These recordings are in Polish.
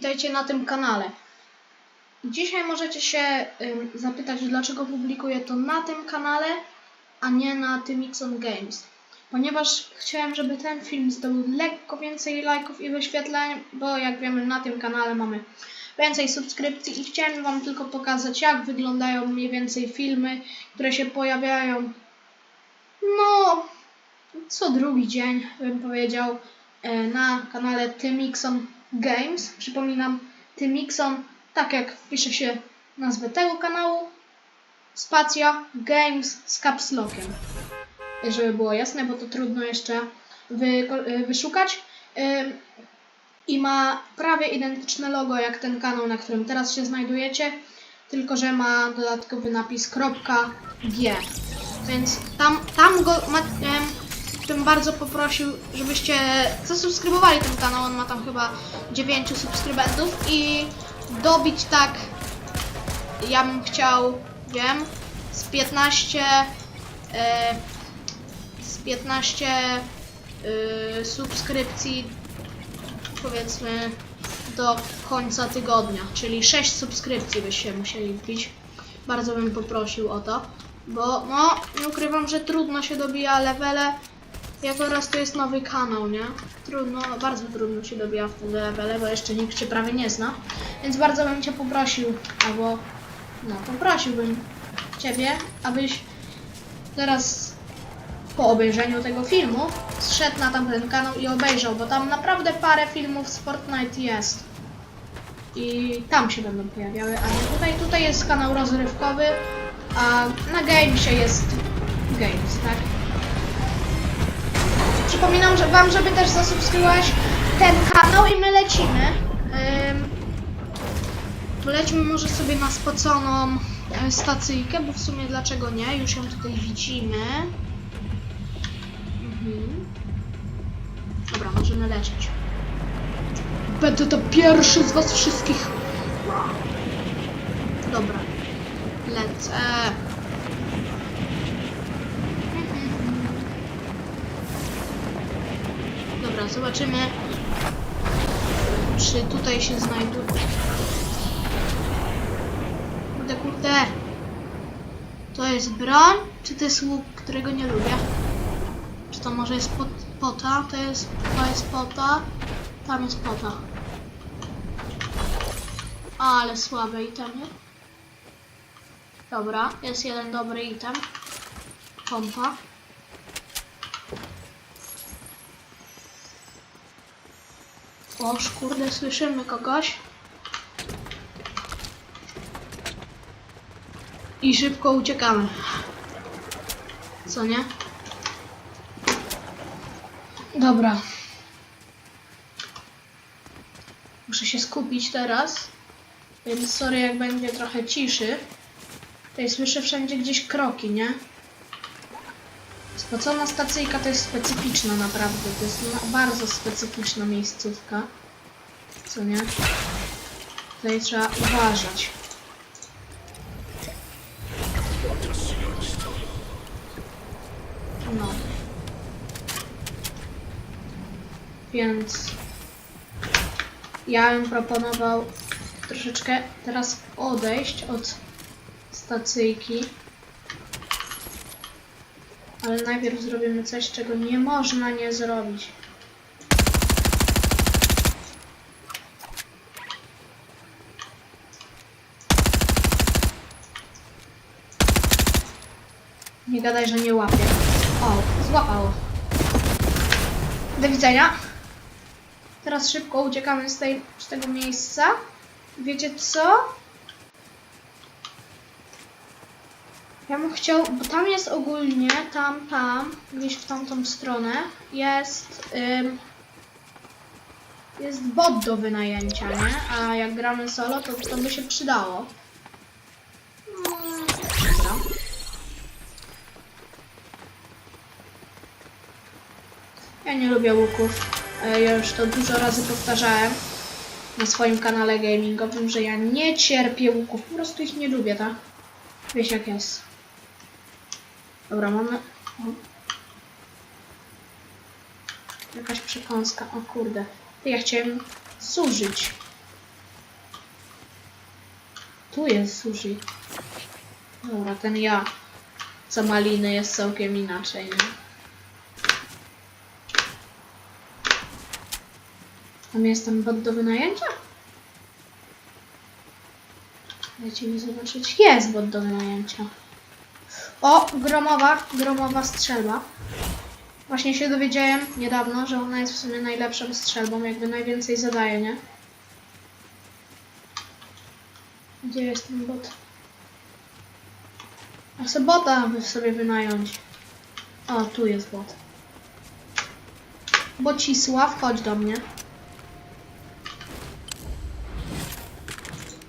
Witajcie na tym kanale. Dzisiaj możecie się ym, zapytać, dlaczego publikuję to na tym kanale, a nie na Tymixon Games. Ponieważ chciałem, żeby ten film zdobył lekko więcej lajków i wyświetleń, bo jak wiemy na tym kanale mamy więcej subskrypcji i chciałem Wam tylko pokazać, jak wyglądają mniej więcej filmy, które się pojawiają no co drugi dzień, bym powiedział, e, na kanale Tymixon Games. Przypominam, Tymixon, tak jak pisze się nazwę tego kanału, spacja Games z caps lockiem. Żeby było jasne, bo to trudno jeszcze wy, e, wyszukać. Ym, I ma prawie identyczne logo jak ten kanał, na którym teraz się znajdujecie, tylko że ma dodatkowy napis .g. Więc tam, tam go ma, bym bardzo poprosił, żebyście zasubskrybowali ten kanał. On ma tam chyba 9 subskrybentów i dobić tak, ja bym chciał, wiem, z 15 e, z 15 e, subskrypcji powiedzmy do końca tygodnia, czyli 6 subskrypcji byście musieli wbić. Bardzo bym poprosił o to, bo no, nie ukrywam, że trudno się dobija levele, jak oraz to jest nowy kanał, nie? Trudno, bardzo trudno się dobija w te levele, bo jeszcze nikt cię prawie nie zna, więc bardzo bym cię poprosił, albo no, poprosiłbym ciebie, abyś teraz po obejrzeniu tego filmu zszedł na tamten kanał i obejrzał, bo tam naprawdę parę filmów z Fortnite jest. I tam się będą pojawiały, a nie tutaj. Tutaj jest kanał rozrywkowy, a na Gamesie jest Games, tak? Przypominam że wam, żeby też zasubskrybować ten kanał i my lecimy. Ym, Lećmy może sobie na spaconą e, stacyjkę, bo w sumie dlaczego nie? Już ją tutaj widzimy. Mhm. Dobra, możemy lecieć. Będę to pierwszy z was wszystkich. Dobra. Lecę. Dobra, zobaczymy, czy tutaj się znajduje. Kurde, kurde. To jest broń, czy to jest łuk, którego nie lubię? Czy to może jest pot, pota? To jest, to jest pota. Tam jest pota. Ale słabe itemy. Dobra, jest jeden dobry item. Pompa. O, kurde, słyszymy kogoś. I szybko uciekamy. Co nie? Dobra. Muszę się skupić teraz. Więc sorry, jak będzie trochę ciszy. Tutaj słyszę wszędzie gdzieś kroki, nie? Spocona stacyjka to jest specyficzna naprawdę. To jest na- bardzo specyficzna miejscówka. Co nie? Tutaj trzeba uważać. No. Więc ja bym proponował troszeczkę teraz odejść od stacyjki. Ale najpierw zrobimy coś, czego nie można nie zrobić. Nie gadaj, że nie łapie. O, złapało. Do widzenia. Teraz szybko uciekamy z, tej, z tego miejsca. Wiecie co? Ja bym chciał, bo tam jest ogólnie, tam, tam, gdzieś w tamtą stronę, jest, ym, jest bot do wynajęcia, nie? A jak gramy solo, to to by się przydało. Ja nie lubię łuków. E, Ja już to dużo razy powtarzałem na swoim kanale gamingowym, że ja nie cierpię łuków. Po prostu ich nie lubię, tak? Wiesz jak jest. Dobra, mamy... O. Jakaś przekąska. O kurde. Ja chciałem zużyć. Tu jest sushi. Dobra, ten ja. Co maliny jest całkiem inaczej, nie? Tam jest ten bot do wynajęcia? Dajcie mi zobaczyć. Jest bot do wynajęcia. O, gromowa, gromowa strzelba. Właśnie się dowiedziałem niedawno, że ona jest w sumie najlepszą strzelbą, jakby najwięcej zadaje, nie? Gdzie jest ten bot? A chcę bota by sobie wynająć. O, tu jest bot. Bocisław, chodź do mnie.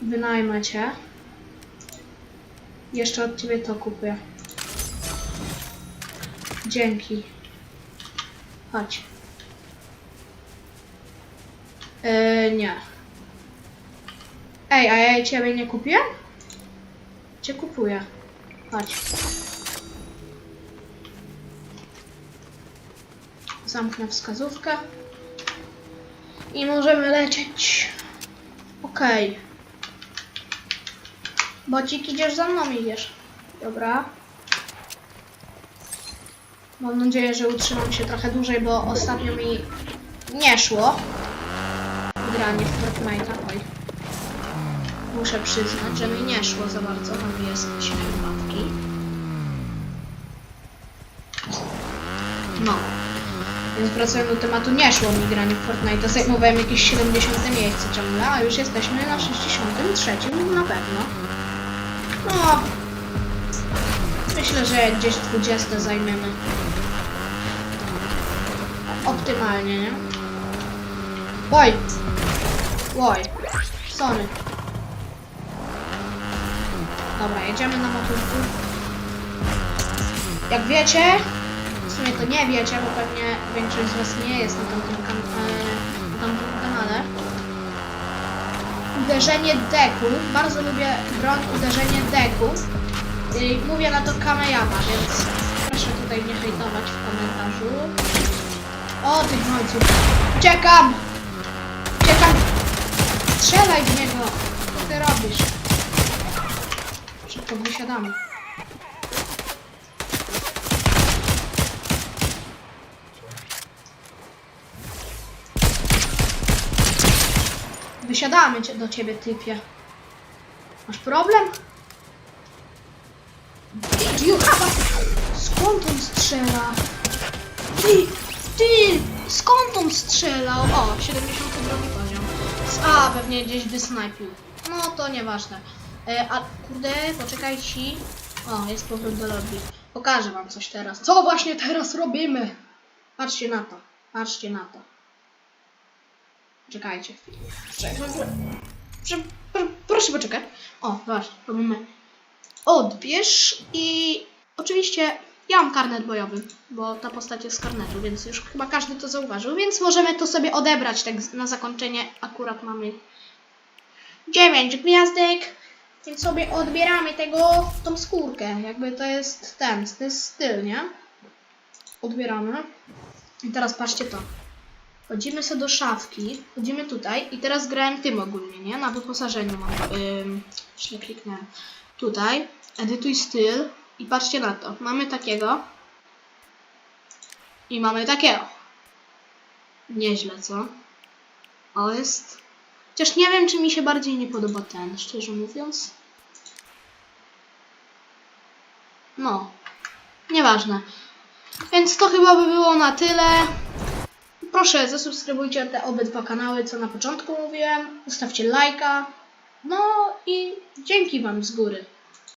Wynajmę cię. Jeszcze od ciebie to kupię. Dzięki. Chodź. Yy, nie. Ej, a ja ciebie nie kupiłem? Cię kupuję. Chodź. Zamknę wskazówkę. I możemy lecieć. Okej. Bocik, idziesz za mną, idziesz. Dobra. Mam nadzieję, że utrzymam się trochę dłużej, bo ostatnio mi nie szło. Granie w Fortnite'a. Oj. Muszę przyznać, że mi nie szło za bardzo. Tam jest 7 łapki. No. Więc wracając do tematu, nie szło mi granie w Fortnite. Zajmowałem jakieś 70 miejsce ciągle, a już jesteśmy na 63 na pewno. No. Myślę, że gdzieś 20 zajmiemy. Optymalnie, nie? Oj! Oj! Sorry. Dobra, jedziemy na motorku. Jak wiecie, w sumie to nie wiecie, bo pewnie większość z Was nie jest na tamtym, kan e, na tamtym kanale. Uderzenie deku. Bardzo lubię broń uderzenie deku. Y, mówię na to Kameyama, więc proszę tutaj nie hejtować w komentarzu. O, tych ojców. Uciekam! Uciekam! Strzelaj w niego! Co ty robisz? Szybko wysiadamy. Wysiadamy do ciebie, typie. Masz problem? Ty, ty, skąd on strzelał? O, 72 poziom. A, pewnie gdzieś wysnajpił. No, to nieważne. E, a, kurde, poczekaj ci. O, jest powrót do lobby. Pokażę wam coś teraz. Co właśnie teraz robimy? Patrzcie na to. Patrzcie na to. Czekajcie chwilę. Proszę poczekać. O, właśnie, robimy odbierz i oczywiście ja mam karnet bojowy, bo ta postać jest z karnetu, więc już chyba każdy to zauważył, więc możemy to sobie odebrać tak na zakończenie. Akurat mamy 9 gwiazdek, więc sobie odbieramy tego, tą skórkę, jakby to jest ten, to jest styl, nie? Odbieramy. I teraz patrzcie to. Chodzimy sobie do szafki, chodzimy tutaj i teraz grałem tym ogólnie, nie? Na wyposażeniu mam, źle kliknąłem. Tutaj, edytuj styl i patrzcie na to. Mamy takiego i mamy takiego. Nieźle, co? Ale jest... Chociaż nie wiem, czy mi się bardziej nie podoba ten, szczerze mówiąc. No, nieważne. Więc to chyba by było na tyle. Proszę, zasubskrybujcie te obydwa kanały, co na początku mówiłem. Zostawcie lajka. No i dzięki Wam z góry.